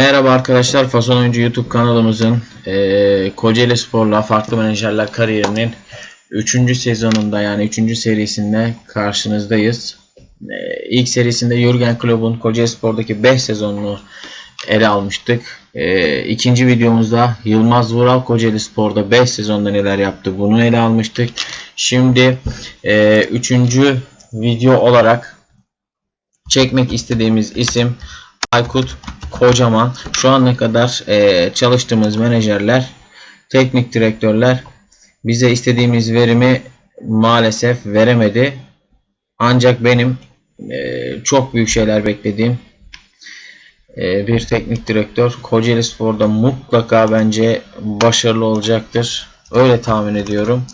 Merhaba arkadaşlar, Fason Oyuncu YouTube kanalımızın eee Kocaeli Spor'la Farklı Menajerler kariyerinin 3. sezonunda yani 3. serisinde karşınızdayız. Eee ilk serisinde Jürgen Klopp'un Kocaeli Spor'daki 5 sezonunu ele almıştık. Eee ikinci videomuzda Yılmaz Vural Kocaeli Spor'da 5 sezonda neler yaptı bunu ele almıştık. Şimdi eee 3. video olarak çekmek istediğimiz isim Aykut Kocaman. Şu ana kadar e, çalıştığımız menajerler, teknik direktörler bize istediğimiz verimi maalesef veremedi. Ancak benim e, çok büyük şeyler beklediğim e, bir teknik direktör Kocaeli Spor'da mutlaka bence başarılı olacaktır. Öyle tahmin ediyorum.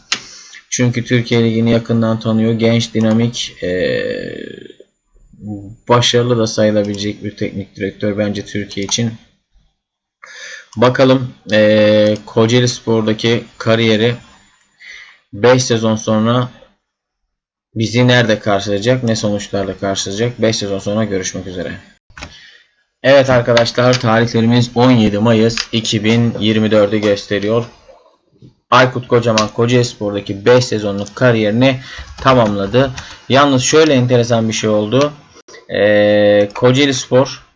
Çünkü Türkiye Ligi'ni yakından tanıyor. Genç, dinamik, e, başarılı da sayılabilecek bir teknik direktör bence Türkiye için. Bakalım eee Kocaeli Spor'daki kariyeri 5 sezon sonra bizi nerede karşılayacak, ne sonuçlarla karşılayacak 5 sezon sonra görüşmek üzere. Evet arkadaşlar tarihlerimiz 17 Mayıs 2024'ü gösteriyor. Aykut Kocaman Kocaeli Spor'daki 5 sezonluk kariyerini tamamladı. Yalnız şöyle enteresan bir şey oldu. Ee, Kocaeli Spor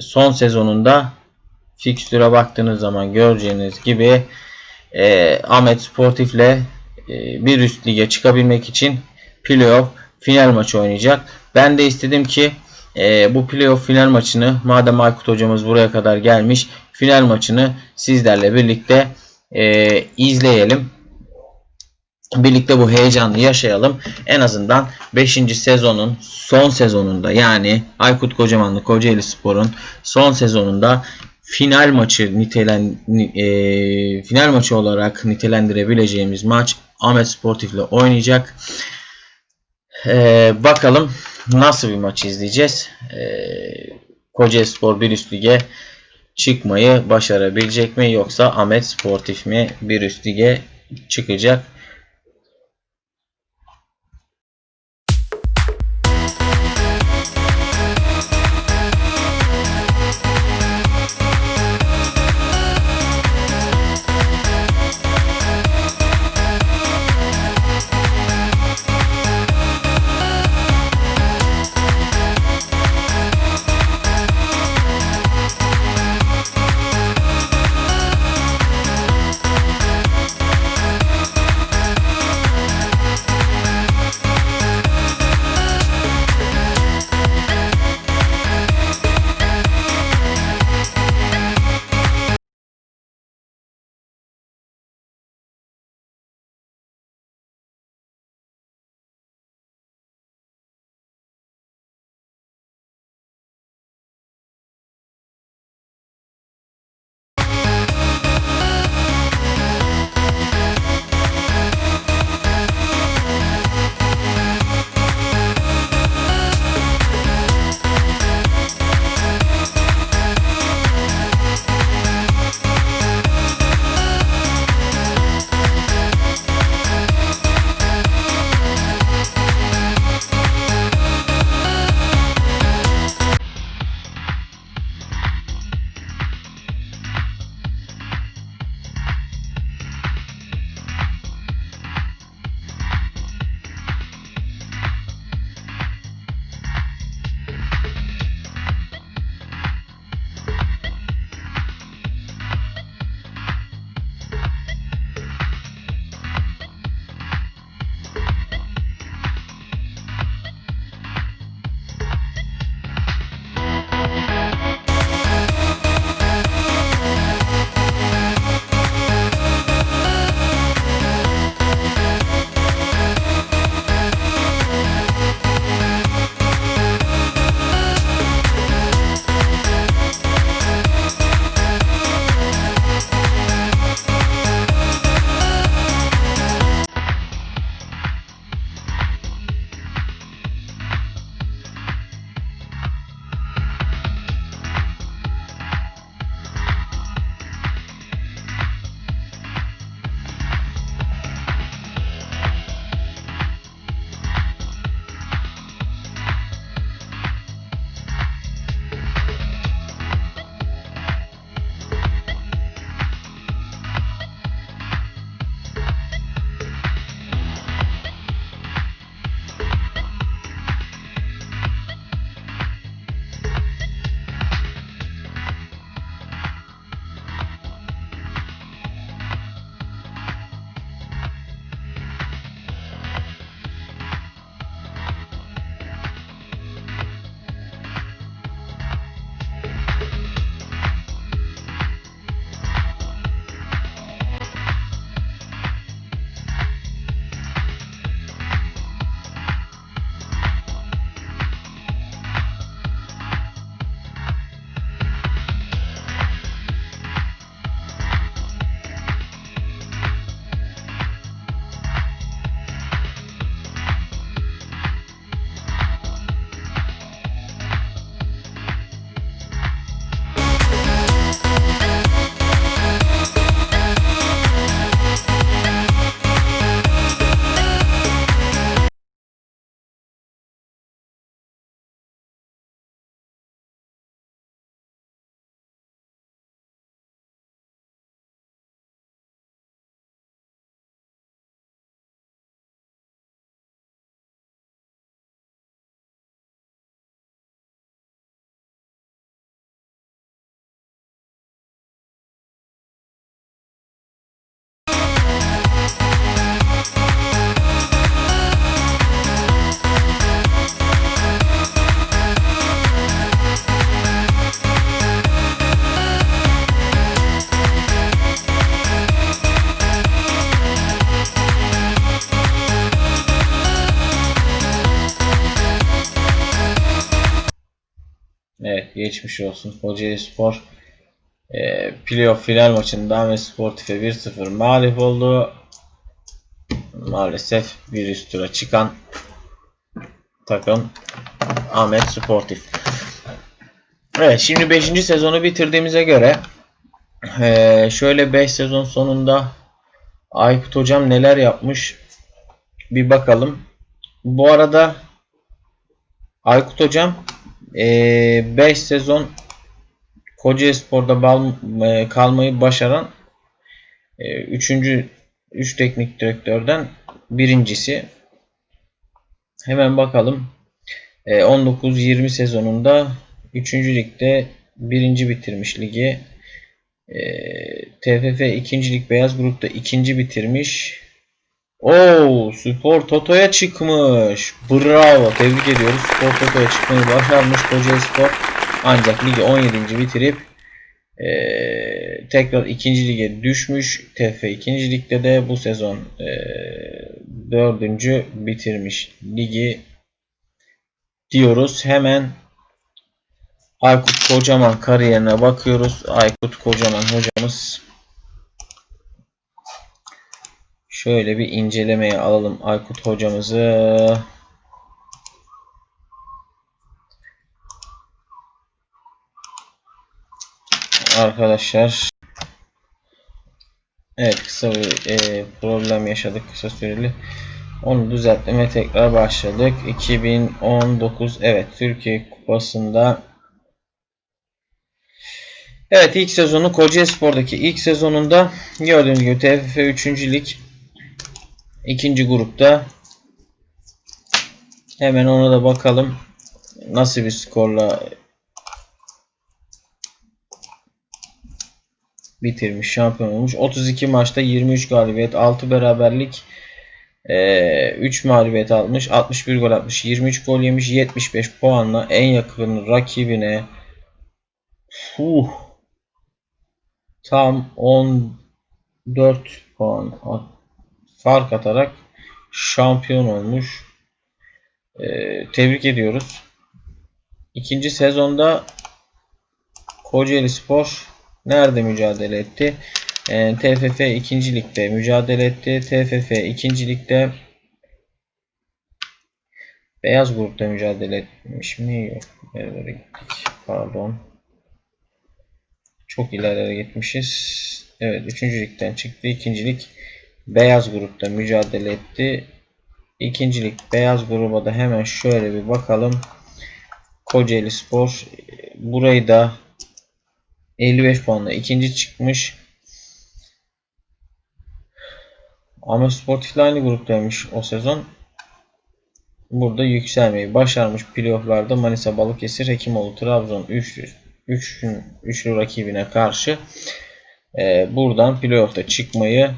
son sezonunda fikstüre baktığınız zaman göreceğiniz gibi e, Ahmet Sportif'le e, bir üst lige çıkabilmek için playoff final maçı oynayacak. Ben de istedim ki e, bu playoff final maçını madem Aykut hocamız buraya kadar gelmiş final maçını sizlerle birlikte e, izleyelim birlikte bu heyecanı yaşayalım. En azından 5. sezonun son sezonunda yani Aykut Kocamanlı Kocaeli Spor'un son sezonunda final maçı nitelen e, final maçı olarak nitelendirebileceğimiz maç Ahmet Sportif ile oynayacak. E, bakalım nasıl bir maç izleyeceğiz. E, Kocaeli Spor bir üst lige çıkmayı başarabilecek mi yoksa Ahmet Sportif mi bir üst lige çıkacak? Geçmiş olsun. Kocaeli Spor e, playoff final maçında Ahmet Sportif'e 1-0 mağlup oldu. Maalesef bir üst tura çıkan takım Ahmet Sportif. Evet şimdi 5. sezonu bitirdiğimize göre e, şöyle 5 sezon sonunda Aykut hocam neler yapmış bir bakalım. Bu arada Aykut hocam 5 sezon Kocaeli Spor'da bal, e, kalmayı başaran 3. E, 3 teknik direktörden birincisi. Hemen bakalım. E, 19-20 sezonunda 3. ligde birinci bitirmiş ligi. E, TFF 2. lig beyaz grupta ikinci bitirmiş. Oo, Spor Toto'ya çıkmış. Bravo. Tebrik ediyoruz. Spor Toto'ya çıkmayı başarmış Kocaeli Spor. Ancak ligi 17. bitirip ee, tekrar 2. lige düşmüş. TF 2. ligde de bu sezon e, 4. bitirmiş ligi diyoruz. Hemen Aykut Kocaman kariyerine bakıyoruz. Aykut Kocaman hocamız Şöyle bir incelemeye alalım Aykut hocamızı. Arkadaşlar Evet kısa bir e, problem yaşadık kısa süreli. Onu düzeltmeye tekrar başladık. 2019 evet Türkiye Kupası'nda Evet ilk sezonu Kocaeli Spor'daki ilk sezonunda gördüğünüz gibi TFF 3. Lig ikinci grupta hemen ona da bakalım nasıl bir skorla bitirmiş şampiyon olmuş. 32 maçta 23 galibiyet 6 beraberlik 3 mağlubiyet almış 61 gol atmış 23 gol yemiş 75 puanla en yakın rakibine uh, tam 14 puan fark atarak şampiyon olmuş. Ee, tebrik ediyoruz. İkinci sezonda Kocaeli Spor nerede mücadele etti? Ee, TFF 2. Lig'de mücadele etti. TFF 2. Lig'de Beyaz grupta mücadele etmiş mi? Yok. Nerelere gittik? Pardon. Çok ilerlere gitmişiz. Evet. 3. ligden çıktı. 2. beyaz grupta mücadele etti. İkincilik beyaz gruba da hemen şöyle bir bakalım. Kocaeli Spor burayı da 55 puanla ikinci çıkmış. Ama Sportif aynı gruptaymış o sezon. Burada yükselmeyi başarmış playofflarda Manisa Balıkesir Hekimoğlu Trabzon 3 3 üçlü rakibine karşı e, buradan playoff'ta çıkmayı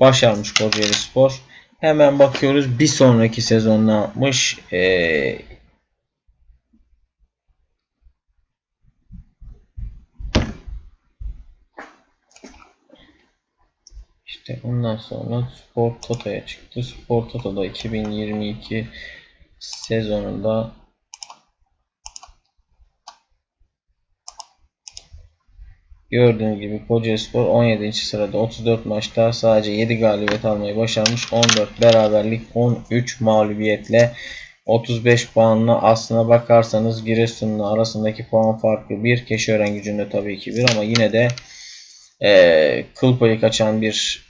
başarmış Kocaeli Spor. Hemen bakıyoruz bir sonraki sezon ne yapmış. Ee, işte ondan sonra Spor Toto'ya çıktı. Spor Toto'da 2022 sezonunda Gördüğünüz gibi Kocaelispor 17. sırada 34 maçta sadece 7 galibiyet almayı başarmış. 14 beraberlik 13 mağlubiyetle 35 puanla aslına bakarsanız Giresun'la arasındaki puan farkı bir Keşören gücünde tabii ki bir ama yine de e, kıl payı kaçan bir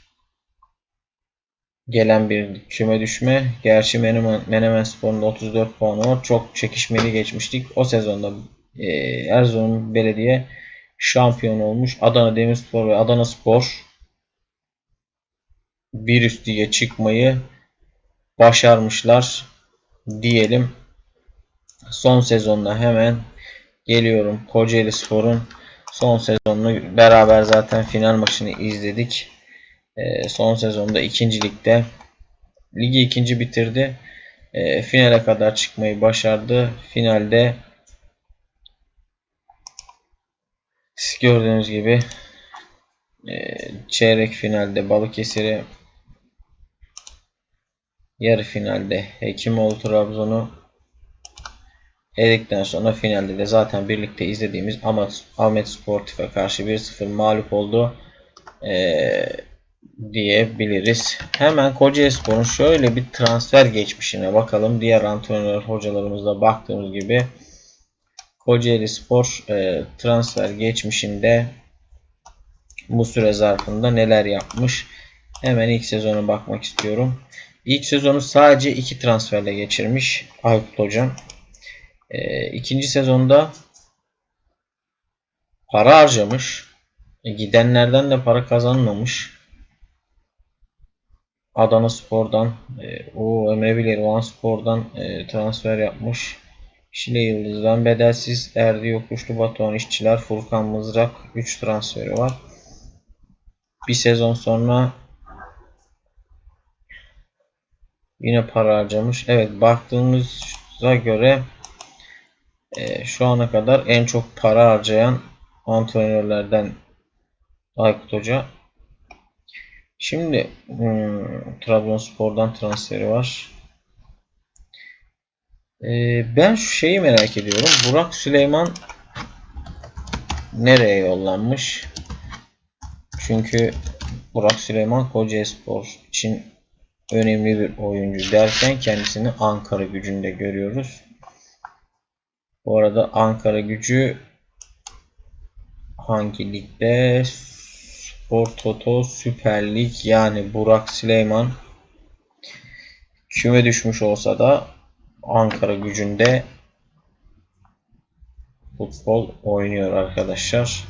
gelen bir küme düşme. Gerçi Menemen, Menemen Spor'un 34 puanı var. Çok çekişmeli geçmiştik. O sezonda e, Erzurum Belediye şampiyon olmuş. Adana Demirspor ve Adana Spor bir üst lige çıkmayı başarmışlar diyelim. Son sezonda hemen geliyorum. Kocaeli Spor'un son sezonunu beraber zaten final maçını izledik. Ee, son sezonda ikinci ligde ligi ikinci bitirdi. Ee, finale kadar çıkmayı başardı. Finalde Gördüğünüz gibi e, çeyrek finalde Balıkesir'i yarı finalde Hekimoğlu Trabzon'u Dedikten sonra finalde de zaten birlikte izlediğimiz Ahmet Sportif'e karşı 1-0 mağlup oldu. Ee, diyebiliriz. Hemen Kocaelispor'un şöyle bir transfer geçmişine bakalım. Diğer antrenör hocalarımızla baktığımız gibi Kocaeli Spor e, transfer geçmişinde bu süre zarfında neler yapmış. Hemen ilk sezona bakmak istiyorum. İlk sezonu sadece iki transferle geçirmiş Aykut Hocam. E, ikinci sezonda para harcamış. E, gidenlerden de para kazanmamış. Adana Spor'dan, e, o Emre Bilir Van Spor'dan e, transfer yapmış. Şile Yıldız'dan bedelsiz Erdi Yokuşlu Batuhan İşçiler Furkan Mızrak 3 transferi var. Bir sezon sonra yine para harcamış. Evet baktığımıza göre e, şu ana kadar en çok para harcayan antrenörlerden Aykut Hoca. Şimdi hmm, Trabzonspor'dan transferi var. Ee, ben şu şeyi merak ediyorum. Burak Süleyman nereye yollanmış? Çünkü Burak Süleyman Kocaelispor için önemli bir oyuncu derken kendisini Ankara gücünde görüyoruz. Bu arada Ankara gücü hangi ligde? Spor Toto Süper Lig yani Burak Süleyman küme düşmüş olsa da Ankara gücünde futbol oynuyor arkadaşlar.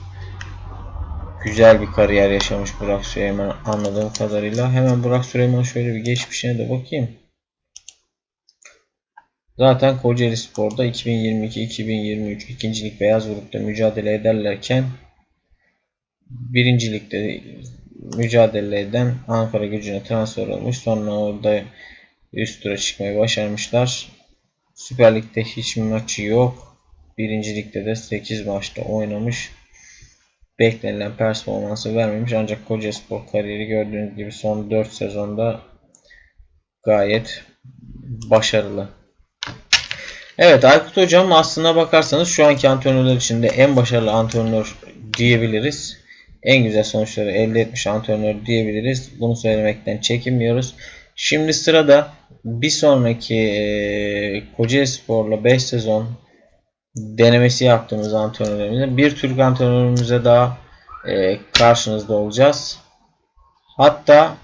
Güzel bir kariyer yaşamış Burak Süleyman anladığım kadarıyla. Hemen Burak Süleyman şöyle bir geçmişine de bakayım. Zaten Kocaeli Spor'da 2022-2023 ikincilik beyaz grupta mücadele ederlerken birincilikte mücadele eden Ankara gücüne transfer olmuş. Sonra orada üst tura çıkmayı başarmışlar. Süper Lig'de hiç maçı yok. Birincilikte de 8 maçta oynamış. Beklenilen performansı vermemiş. Ancak Kocaspor kariyeri gördüğünüz gibi son 4 sezonda gayet başarılı. Evet Aykut Hocam aslına bakarsanız şu anki antrenörler içinde en başarılı antrenör diyebiliriz. En güzel sonuçları elde etmiş antrenör diyebiliriz. Bunu söylemekten çekinmiyoruz. Şimdi sırada bir sonraki e, Kocaeli Spor'la 5 sezon denemesi yaptığımız antrenörümüzde bir Türk antrenörümüze daha e, karşınızda olacağız. Hatta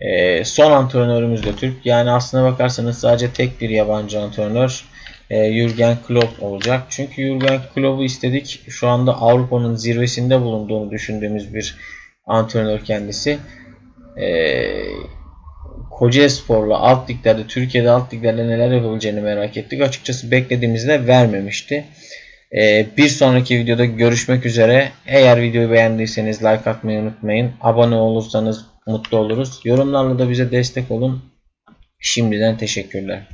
e, son antrenörümüz de Türk. Yani aslına bakarsanız sadece tek bir yabancı antrenör e, Jürgen Klopp olacak. Çünkü Jürgen Klopp'u istedik. Şu anda Avrupa'nın zirvesinde bulunduğunu düşündüğümüz bir antrenör kendisi. Eee Kocaeli Spor'la alt liglerde, Türkiye'de alt liglerde neler yapabileceğini merak ettik. Açıkçası beklediğimizde vermemişti. Ee, bir sonraki videoda görüşmek üzere. Eğer videoyu beğendiyseniz like atmayı unutmayın. Abone olursanız mutlu oluruz. Yorumlarla da bize destek olun. Şimdiden teşekkürler.